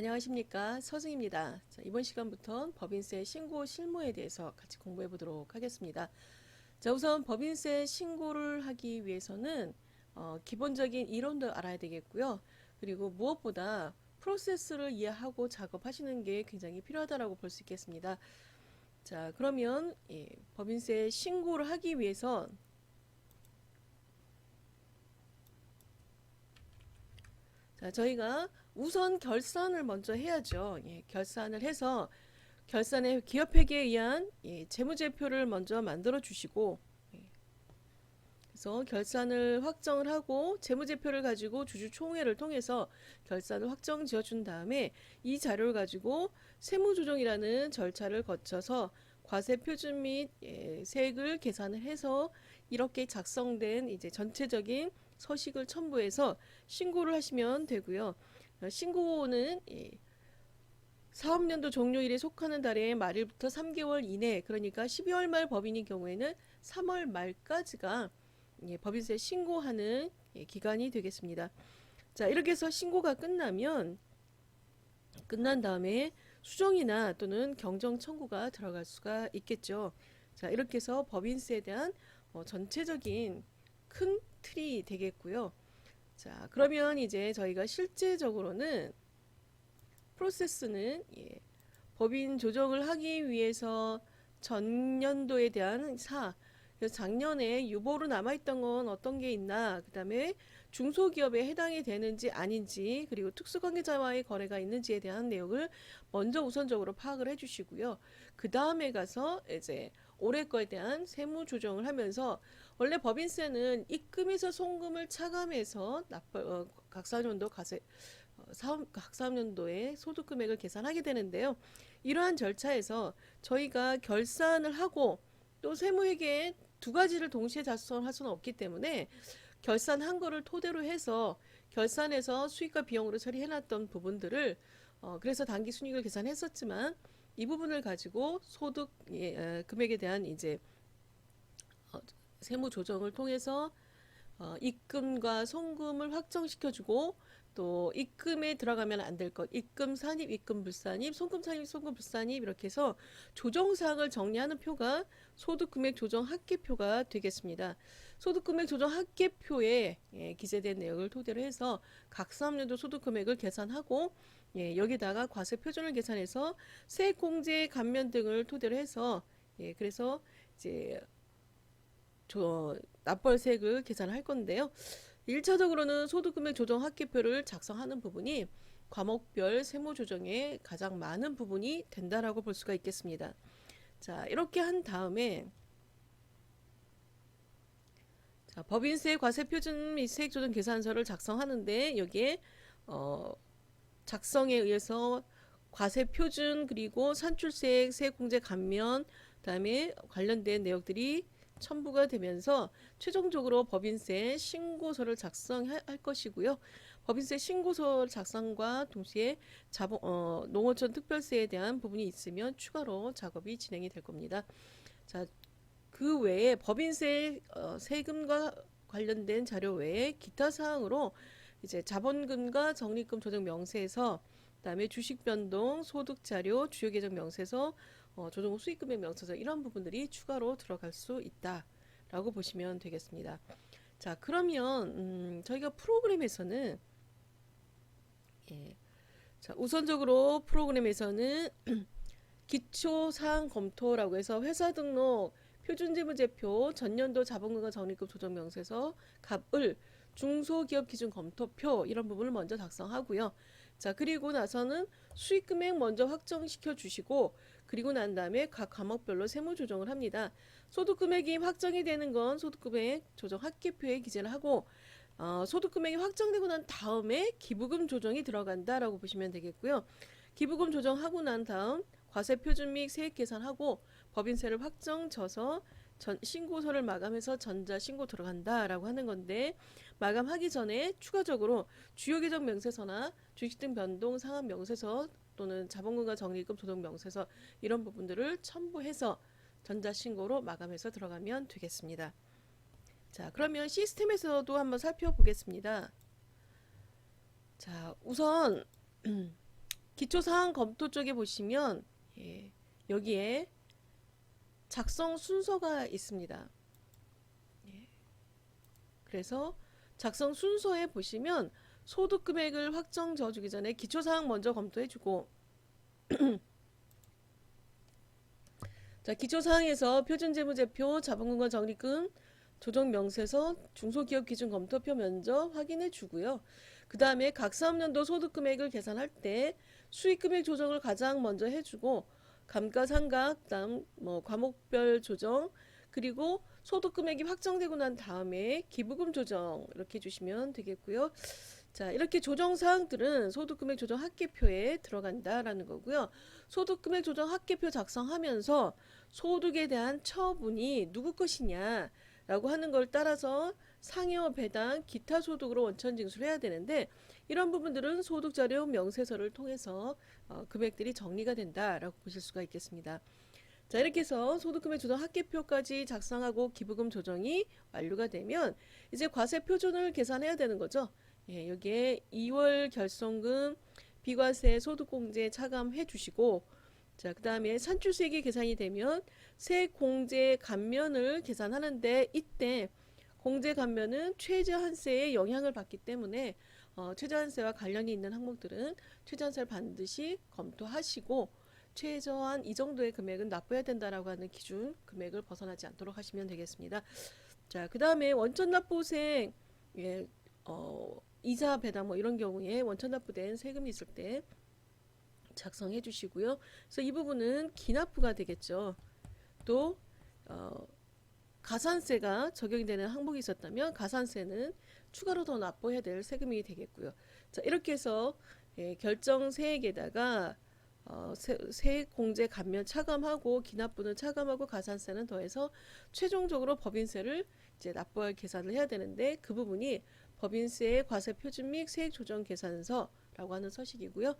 안녕하십니까 서승입니다. 자, 이번 시간부터 법인세 신고 실무에 대해서 같이 공부해 보도록 하겠습니다. 자, 우선 법인세 신고를 하기 위해서는 어, 기본적인 이론도 알아야 되겠고요. 그리고 무엇보다 프로세스를 이해하고 작업하시는 게 굉장히 필요하다라고 볼 수 있겠습니다. 자, 그러면 예, 법인세 신고를 하기 위해서 자, 저희가 우선 결산을 먼저 해야죠. 예, 결산을 해서 결산의 기업회계에 의한 예, 재무제표를 먼저 만들어 주시고 예, 그래서 결산을 확정을 하고 재무제표를 가지고 주주총회를 통해서 결산을 확정 지어준 다음에 이 자료를 가지고 세무조정이라는 절차를 거쳐서 과세 표준 및 예, 세액을 계산을 해서 이렇게 작성된 이제 전체적인 서식을 첨부해서 신고를 하시면 되고요. 어, 신고는 예, 사업년도 종료일에 속하는 달의 말일부터 3개월 이내, 그러니까 12월 말 법인의 경우에는 3월 말까지가 예, 법인세 신고하는 예, 기간이 되겠습니다. 자, 이렇게 해서 신고가 끝나면 끝난 다음에 수정이나 또는 경정 청구가 들어갈 수가 있겠죠. 자, 이렇게 해서 법인세에 대한 어, 전체적인 큰 틀이 되겠고요. 자, 그러면 이제 저희가 실제적으로는 프로세스는 예, 법인 조정을 하기 위해서 전년도에 대한 사, 그래서 작년에 유보로 남아있던 건 어떤 게 있나, 그 다음에 중소기업에 해당이 되는지 아닌지, 그리고 특수관계자와의 거래가 있는지에 대한 내용을 먼저 우선적으로 파악을 해주시고요. 그 다음에 가서 이제 올해 거에 대한 세무 조정을 하면서 원래 법인세는 입금에서 송금을 차감해서 납부 어, 각 사년도 가세 어, 사업 각 사업년도의 소득 금액을 계산하게 되는데요. 이러한 절차에서 저희가 결산을 하고 또 세무회계에 두 가지를 동시에 작성할 수는 없기 때문에 결산한 거를 토대로 해서 결산해서 수익과 비용으로 처리해놨던 부분들을 어, 그래서 단기 순이익을 계산했었지만 이 부분을 가지고 소득 예, 어, 금액에 대한 이제 어, 세무 조정을 통해서 어, 입금과 송금을 확정시켜주고 또 입금에 들어가면 안 될 것, 입금 산입, 입금 불산입, 송금 산입, 송금 불산입 이렇게 해서 조정 사항을 정리하는 표가 소득 금액 조정 합계표가 되겠습니다. 소득 금액 조정 합계표에 예, 기재된 내용을 토대로 해서 각 사업년도 소득 금액을 계산하고 예, 여기다가 과세 표준을 계산해서 세액 공제 감면 등을 토대로 해서 예, 그래서 이제 저 납벌세액을 계산할 건데요. 1차적으로는 소득금액 조정 합계표를 작성하는 부분이 과목별 세무 조정에 가장 많은 부분이 된다라고 볼 수가 있겠습니다. 자, 이렇게 한 다음에 자, 법인세 과세 표준 및 세액 조정 계산서를 작성하는데 여기에 어, 작성에 의해서 과세 표준 그리고 산출세액 세액 공제 감면 그다음에 관련된 내역들이 첨부가 되면서 최종적으로 법인세 신고서를 작성할 것이고요. 법인세 신고서 작성과 동시에 자본, 어, 농어촌 특별세에 대한 부분이 있으면 추가로 작업이 진행이 될 겁니다. 자, 그 외에 법인세 어, 세금과 관련된 자료 외에 기타 사항으로 이제 자본금과 적립금 조정 명세에서 그다음에 주식 변동, 소득 자료, 주요 계정 명세서 어, 조정 후 수익금액 명세서 이런 부분들이 추가로 들어갈 수 있다라고 보시면 되겠습니다. 자, 그러면 음, 저희가 프로그램에서는 예, 자, 우선적으로 프로그램에서는 기초 사항 검토라고 해서 회사 등록 표준재무제표 전년도 자본금과 적립금 조정 명세서 값을 중소기업 기준 검토표 이런 부분을 먼저 작성하고요. 자, 그리고 나서는 수익 금액 먼저 확정시켜 주시고 그리고 난 다음에 각 과목별로 세무 조정을 합니다. 소득 금액이 확정이 되는 건 소득 금액 조정 합계표에 기재를 하고 어, 소득 금액이 확정되고 난 다음에 기부금 조정이 들어간다라고 보시면 되겠고요. 기부금 조정하고 난 다음 과세 표준 및 세액 계산하고 법인세를 확정 져서 전, 신고서를 마감해서 전자 신고 들어간다라고 하는 건데 마감하기 전에 추가적으로 주요 계정 명세서나 주식 등 변동 상환 명세서 또는 자본금과 적립금 조정 명세서 이런 부분들을 첨부해서 전자 신고로 마감해서 들어가면 되겠습니다. 자, 그러면 시스템에서도 한번 살펴보겠습니다. 자, 우선 기초사항 검토 쪽에 보시면 예, 여기에 작성 순서가 있습니다. 예. 그래서 작성 순서에 보시면 소득 금액을 확정 지어주기 전에 기초사항 먼저 검토해주고 자 기초사항에서 표준재무제표, 자본금과 적립금, 조정명세서, 중소기업 기준 검토표 면적 확인해 주고요. 그 다음에 각 사업년도 소득 금액을 계산할 때 수익 금액 조정을 가장 먼저 해주고 감가상각, 그다음 뭐 과목별 조정 그리고 소득 금액이 확정되고 난 다음에 기부금 조정 이렇게 해주시면 되겠고요. 자 이렇게 조정 사항들은 소득 금액 조정 합계표에 들어간다라는 거고요. 소득 금액 조정 합계표 작성하면서 소득에 대한 처분이 누구 것이냐 라고 하는 걸 따라서 상여 배당 기타 소득으로 원천 징수를 해야 되는데 이런 부분들은 소득 자료 명세서를 통해서 어, 금액들이 정리가 된다라고 보실 수가 있겠습니다. 자 이렇게 해서 소득금액 조정 합계표까지 작성하고 기부금 조정이 완료가 되면 이제 과세 표준을 계산해야 되는 거죠. 예, 여기에 2월 결손금 비과세 소득공제 차감해 주시고 자 그 다음에 산출세액이 계산이 되면 세공제 감면을 계산하는데 이때 공제 감면은 최저한세에 영향을 받기 때문에 어, 최저한세와 관련이 있는 항목들은 최저한세를 반드시 검토하시고 최저한 이 정도의 금액은 납부해야 된다라고 하는 기준 금액을 벗어나지 않도록 하시면 되겠습니다. 자, 그 다음에 원천 납부생 예, 어, 이자 배당 뭐 이런 경우에 원천 납부된 세금이 있을 때 작성해 주시고요. 그래서 이 부분은 기납부가 되겠죠. 또 어, 가산세가 적용이 되는 항목이 있었다면 가산세는 추가로 더 납부해야 될 세금이 되겠고요. 자, 이렇게 해서 예, 결정 세액에다가 어, 세, 세액 공제 감면 차감하고 기납부는 차감하고 가산세는 더해서 최종적으로 법인세를 이제 납부할 계산을 해야 되는데 그 부분이 법인세 과세 표준 및 세액 조정 계산서라고 하는 서식이고요.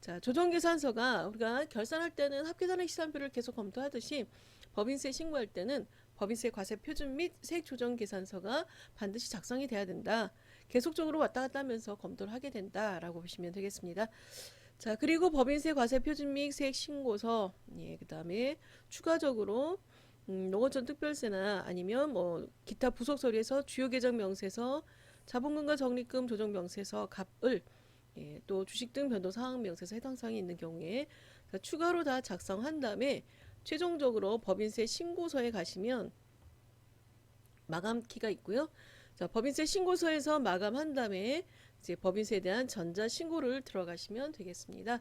자, 조정 계산서가 우리가 결산할 때는 합계산액 시산표를 계속 검토하듯이 법인세 신고할 때는 법인세 과세 표준 및 세액 조정 계산서가 반드시 작성이 돼야 된다. 계속적으로 왔다 갔다 하면서 검토를 하게 된다라고 보시면 되겠습니다. 자, 그리고 법인세 과세 표준 및 세액 신고서, 예, 그 다음에 추가적으로 음, 농어촌 특별세나 아니면 뭐 기타 부속 서류에서 주요 계정 명세서, 자본금과 적립금 조정 명세서 값을 예, 또 주식 등 변동 사항 명세서 해당 사항이 있는 경우에 자, 추가로 다 작성한 다음에 최종적으로 법인세 신고서에 가시면 마감 키가 있고요. 자, 법인세 신고서에서 마감한 다음에 이제 법인세에 대한 전자 신고를 들어가시면 되겠습니다.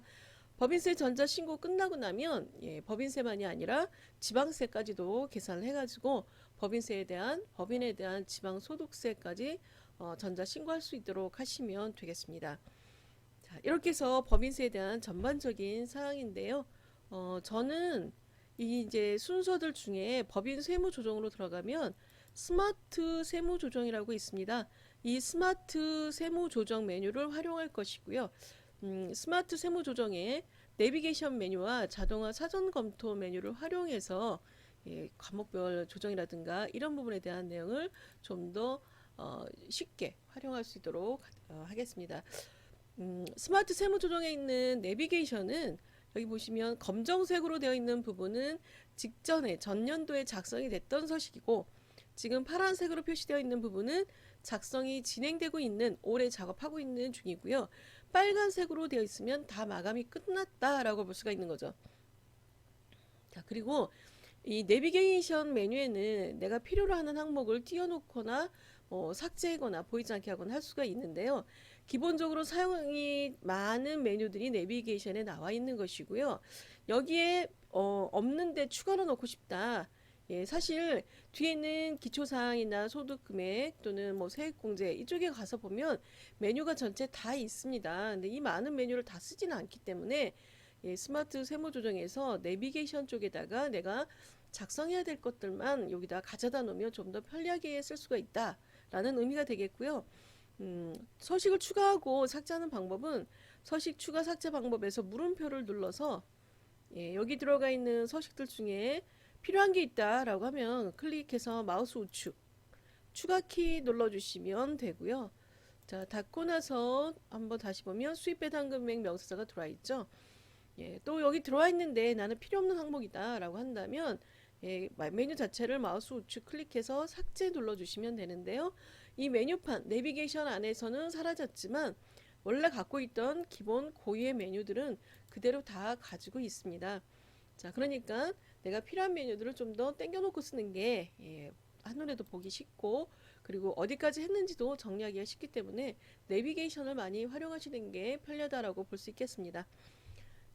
법인세 전자 신고 끝나고 나면 예, 법인세만이 아니라 지방세까지도 계산을 해가지고 법인세에 대한 법인에 대한 지방 소득세까지 어, 전자 신고할 수 있도록 하시면 되겠습니다. 자, 이렇게 해서 법인세에 대한 전반적인 사항인데요. 어, 저는 이 이제 순서들 중에 법인 세무 조정으로 들어가면 스마트 세무 조정이라고 있습니다. 이 스마트 세무 조정 메뉴를 활용할 것이고요. 음, 스마트 세무 조정에 내비게이션 메뉴와 자동화 사전 검토 메뉴를 활용해서 예, 과목별 조정이라든가 이런 부분에 대한 내용을 좀더 어, 쉽게 활용할 수 있도록 어, 하겠습니다. 음, 스마트 세무 조정에 있는 내비게이션은 여기 보시면 검정색으로 되어 있는 부분은 직전에 전년도에 작성이 됐던 서식이고 지금 파란색으로 표시되어 있는 부분은 작성이 진행되고 있는 올해 작업하고 있는 중이고요. 빨간색으로 되어 있으면 다 마감이 끝났다라고 볼 수가 있는 거죠. 자, 그리고 이 내비게이션 메뉴에는 내가 필요로 하는 항목을 띄워놓거나 뭐 삭제하거나 보이지 않게 하거나 할 수가 있는데요. 기본적으로 사용이 많은 메뉴들이 내비게이션에 나와 있는 것이고요. 여기에 어, 없는데 추가로 넣고 싶다. 예, 사실 뒤에 있는 기초사항이나 소득금액 또는 뭐 세액공제 이쪽에 가서 보면 메뉴가 전체 다 있습니다. 근데 이 많은 메뉴를 다 쓰지는 않기 때문에 예, 스마트 세무 조정에서 내비게이션 쪽에다가 내가 작성해야 될 것들만 여기다 가져다 놓으면 좀 더 편리하게 쓸 수가 있다 라는 의미가 되겠고요. 음, 서식을 추가하고 삭제하는 방법은 서식 추가 삭제 방법에서 물음표를 눌러서 예, 여기 들어가 있는 서식들 중에 필요한 게 있다라고 하면 클릭해서 마우스 우측 추가 키 눌러주시면 되고요. 자, 닫고 나서 한번 다시 보면 수입 배 당 금액 명세서가 들어와 있죠. 예, 또 여기 들어와 있는데 나는 필요 없는 항목이다라고 한다면 예, 마- 메뉴 자체를 마우스 우측 클릭해서 삭제 눌러주시면 되는데요. 이 메뉴판 내비게이션 안에서는 사라졌지만 원래 갖고 있던 기본 고유의 메뉴들은 그대로 다 가지고 있습니다. 자, 그러니까 내가 필요한 메뉴들을 좀 더 땡겨놓고 쓰는 게 예, 한눈에도 보기 쉽고 그리고 어디까지 했는지도 정리하기가 쉽기 때문에 내비게이션을 많이 활용하시는 게 편리하다라고 볼 수 있겠습니다.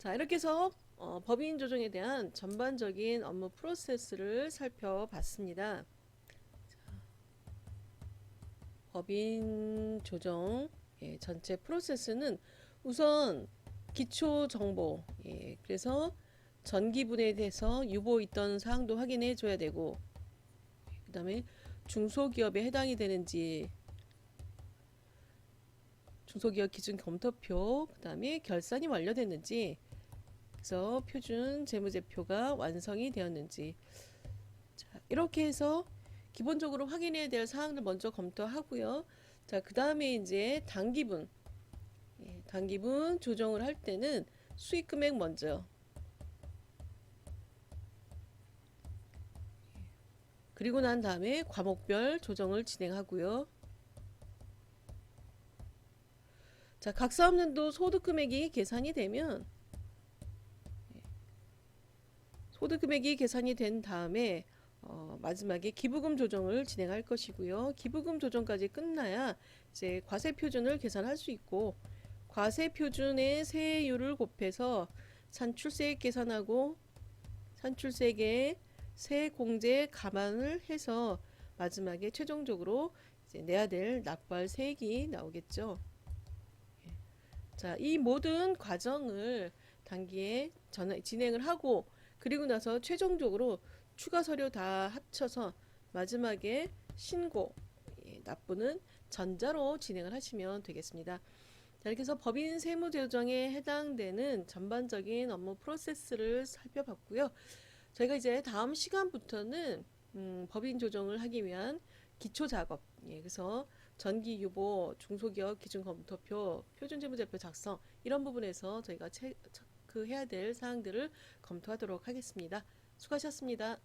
자, 이렇게 해서 어, 법인 조정에 대한 전반적인 업무 프로세스를 살펴봤습니다. 자, 법인 조정 예, 전체 프로세스는 우선 기초 정보 예, 그래서 전기분에 대해서 유보 있던 사항도 확인해 줘야 되고 그 다음에 중소기업에 해당이 되는지 중소기업 기준 검토표 그 다음에 결산이 완료됐는지 그래서 표준 재무제표가 완성이 되었는지 자, 이렇게 해서 기본적으로 확인해야 될 사항을 먼저 검토하고요. 자, 그 다음에 이제 단기분 예, 단기분 조정을 할 때는 수익 금액 먼저 그리고 난 다음에 과목별 조정을 진행하고요. 자, 각 사업년도 소득 금액이 계산이 되면 소득 금액이 계산이 된 다음에 어, 마지막에 기부금 조정을 진행할 것이고요. 기부금 조정까지 끝나야 이제 과세 표준을 계산할 수 있고 과세 표준의 세율을 곱해서 산출세액 계산하고 산출세액의 세공제 감안을 해서 마지막에 최종적으로 이제 내야 될 납부할 세액이 나오겠죠. 예. 자, 이 모든 과정을 단기에 전 진행을 하고 그리고 나서 최종적으로 추가 서류 다 합쳐서 마지막에 신고 예, 납부는 전자로 진행을 하시면 되겠습니다. 자, 이렇게 해서 법인 세무 조정에 해당되는 전반적인 업무 프로세스를 살펴봤고요. 저희가 이제 다음 시간부터는 음, 법인 조정을 하기 위한 기초 작업, 예, 그래서 전기 유보, 중소기업 기준 검토표, 표준 재무제표 작성 이런 부분에서 저희가 체, 그 해야 될 사항들을 검토하도록 하겠습니다. 수고하셨습니다.